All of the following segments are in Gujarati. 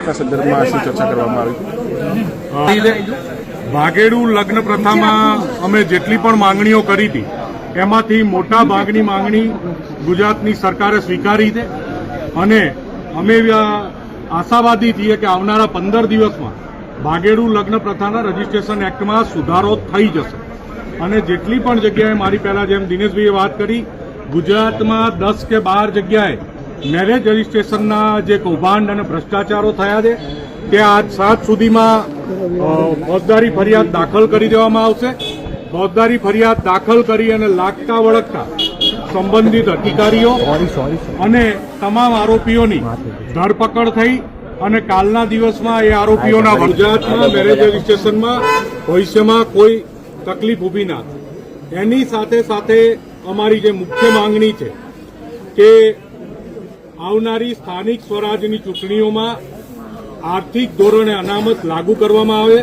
સંદર્ભમાં શું ચર્ચા કરવામાં આવી? ભાગેડુ લગ્ન પ્રથામાં અમે જેટલી પણ માંગણીઓ કરી હતી એમાંથી મોટા ભાગની માંગણી ગુજરાતની સરકારે સ્વીકારી છે અને અમે આશાવાદી છીએ કે આવનારા પંદર દિવસમાં ભાગેડુ લગ્ન પ્રથાના રજીસ્ટ્રેશન એક્ટમાં સુધારો થઈ જશે. અને જેટલી પણ જગ્યાએ મારી પહેલા જેમ દિનેશભાઈએ વાત કરી ગુજરાતમાં દસ કે બાર જગ્યાએ મેરેજ રજીસ્ટ્રેશનના જે કૌભાંડ અને ભ્રષ્ટાચારો થયા છે, તે આજ સાત સુધીમાં ફોજદારી ફરિયાદ દાખલ કરી દેવામાં આવશે. ફોજદારી ફરિયાદ દાખલ કરી અને લાગતા વળગતા સંબંધિત અધિકારીઓ અને તમામ આરોપીઓની ધરપકડ થઈ અને કાલના દિવસમાં એ આરોપીઓના ગુજરાતમાં મેરેજ રજીસ્ટ્રેશનમાં ભવિષ્યમાં કોઈ તકલીફ ઊભી ના થાય. એની સાથે સાથે અમારી જે મુખ્ય માંગણી છે કે આવનારી સ્થાનિક સ્વરાજની ચૂંટણીઓમાં આર્થિક ધોરણે અનામત લાગુ કરવામાં આવે.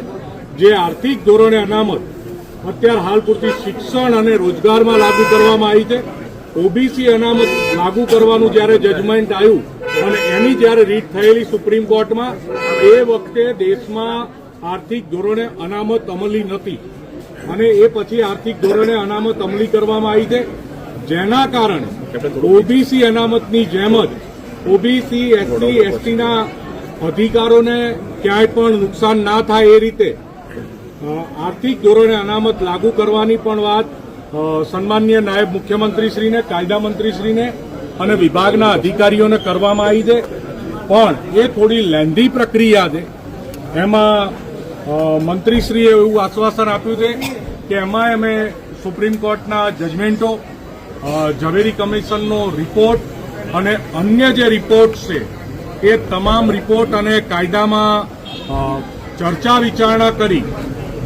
જે આર્થિક ધોરણે અનામત અત્યાર હાલ પૂરતી શિક્ષણ અને રોજગારમાં લાગુ કરવામાં આવી છે. ઓબીસી અનામત લાગુ કરવાનું જ્યારે જજમેન્ટ આવ્યું અને એની જ્યારે રીટ થયેલી સુપ્રીમ કોર્ટમાં એ વખતે દેશમાં આર્થિક ધોરણે અનામત અમલી નથી. અને એ પછી આર્થિક ધોરણે અનામત અમલી કરવામાં આવી છે. જેના કારણે ઓબીસી અનામતની જેમ જ ઓબીસી, એસટી, એસટીના અધિકારોને ક્યાંય પણ નુકસાન ના થાય એ રીતે આર્થિક ધોરણે અનામત લાગુ કરવાની પણ વાત સન્માનનીય નાયબ મુખ્યમંત્રીશ્રીને, કાયદા મંત્રીશ્રીને અને વિભાગના અધિકારીઓને કરવામાં આવી છે. પણ એ થોડી લેન્ધી પ્રક્રિયા છે. એમાં મંત્રીશ્રીએ એવું આશ્વાસન આપ્યું છે કે એમાં અમે સુપ્રીમ કોર્ટના જજમેન્ટો ઝવેરી કમિશનનો રિપોર્ટ અને અન્ય જે રિપોર્ટ છે, એ તમામ રિપોર્ટ અને કાયદામાં ચર્ચા વિચારણા કરી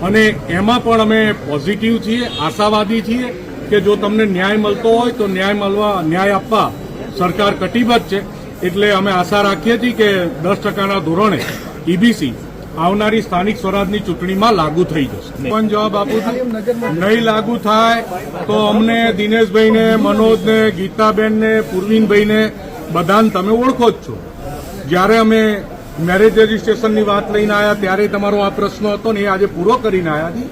અને એમાં પણ અમે પોઝિટિવ છીએ, આશાવાદી છીએ કે જો તમને ન્યાય મળતો હોય તો ન્યાય મળવા, ન્યાય આપવા સરકાર કટિબદ્ધ છે. એટલે અમે આશા રાખીએ છીએ કે દસ ટકાના ધોરણે ઈબીસી આવનારી સ્થાનિક સ્વરાજની ચૂંટણીમાં લાગુ થઈ જશે. પણ જવાબ આપું છું નહીં લાગુ થાય તો અમને દિનેશભાઈને મનોજને ગીતાબેનને પૂર્વીનભાઈને બધાને તમે ઓળખો જ છો. જ્યારે અમે મેરેજ રજીસ્ટ્રેશનની વાત લઈને આવ્યા ત્યારે તમારો આ પ્રશ્ન હતો ને એ આજે પૂરો કરીને આવ્યા છીએ.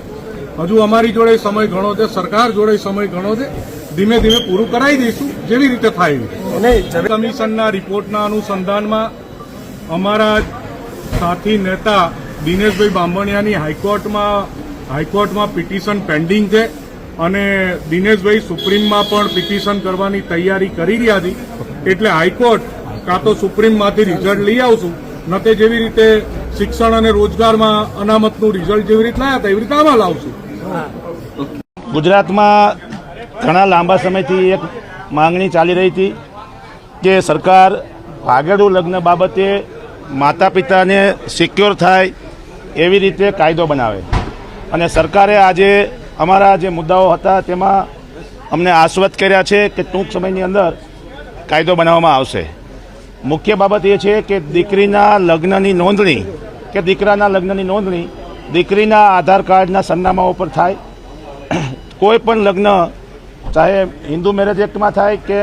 હજુ અમારી જોડે સમય ઘણો છે સરકાર જોડે સમય ઘણો છે. ધીમે ધીમે પૂરું કરાવી દઈશું જેવી રીતે થાય કમિશનના રિપોર્ટના અનુસંધાનમાં અમારા સાથી નેતા દિનેશભાઈ બાંભણિયાની હાઈકોર્ટમાં હાઈકોર્ટમાં પિટિશન પેન્ડિંગ છે અને દિનેશભાઈ સુપ્રીમમાં પણ પિટિશન કરવાની તૈયારી કરી રહ્યા હતી એટલે હાઈકોર્ટ કાં તો સુપ્રીમમાંથી રિઝલ્ટ લઈ આવશું નતે જેવી રીતે શિક્ષણ અને રોજગારમાં અનામતનું રિઝલ્ટ જેવી રીતે લાયા હતા, એવી રીતે આમાં લાવશું. ગુજરાતમાં ઘણા લાંબા સમયથી એક માંગણી ચાલી રહી હતી કે સરકાર ભાગેડુ લગ્ન બાબતે માતા પિતાને સિક્યોર થાય એવી રીતે કાયદો બનાવે. અને સરકારે આજે અમારા જે મુદ્દાઓ હતા તેમાં અમને આશ્વત કર્યા છે કે ટૂંક સમયની અંદર કાયદો બનાવવામાં આવશે. મુખ્ય બાબત એ છે કે દીકરીના લગ્નની નોંધણી, કે દીકરાના લગ્નની નોંધણી દીકરીના આધાર કાર્ડના સરનામા ઉપર થાય. કોઈ પણ લગ્ન, ચાહે હિન્દુ મેરેજ એક્ટમાં થાય કે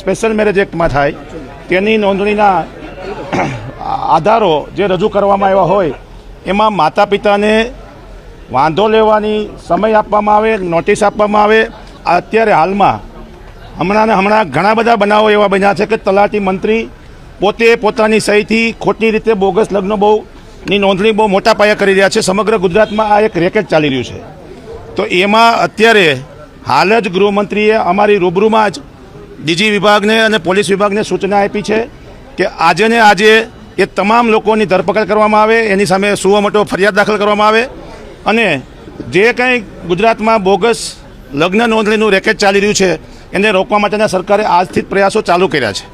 સ્પેશિયલ મેરેજ એક્ટમાં થાય, તેની નોંધણીના આધારો જે રજૂ કરવામાં આવ્યા હોય, એમાં માતા પિતાને વાંધો લેવાની સમય આપવામાં આવે, નોટિસ આપવામાં આવે. અત્યારે હાલમાં હમણાં ને હમણાં ઘણા બધા બનાવો એવા બન્યા છે કે તલાટી મંત્રી પોતે પોતાની સહીથી ખોટી રીતે બોગસ લગ્ન બહુ, ની નોંધણી બહુ મોટા પાયે કરી રહ્યા છે. સમગ્ર ગુજરાતમાં આ એક રેકેટ ચાલી રહ્યું છે. તો એમાં અત્યારે હાલ જ ગૃહમંત્રીએ અમારી રૂબરૂમાં જ ડીજી વિભાગને અને પોલીસ વિભાગને સૂચના આપી છે કે આજે ને આજે એ તમામ લોકોની ધરપકડ કરવામાં આવે, એની સામે સુઓ ફરિયાદ દાખલ કરવામાં આવે અને જે કંઈ ગુજરાતમાં બોગસ લગ્ન નોંધણીનું રેકેટ ચાલી રહ્યું છે, એને રોકવા માટેના સરકારે આજથી જ પ્રયાસો ચાલુ કર્યા છે.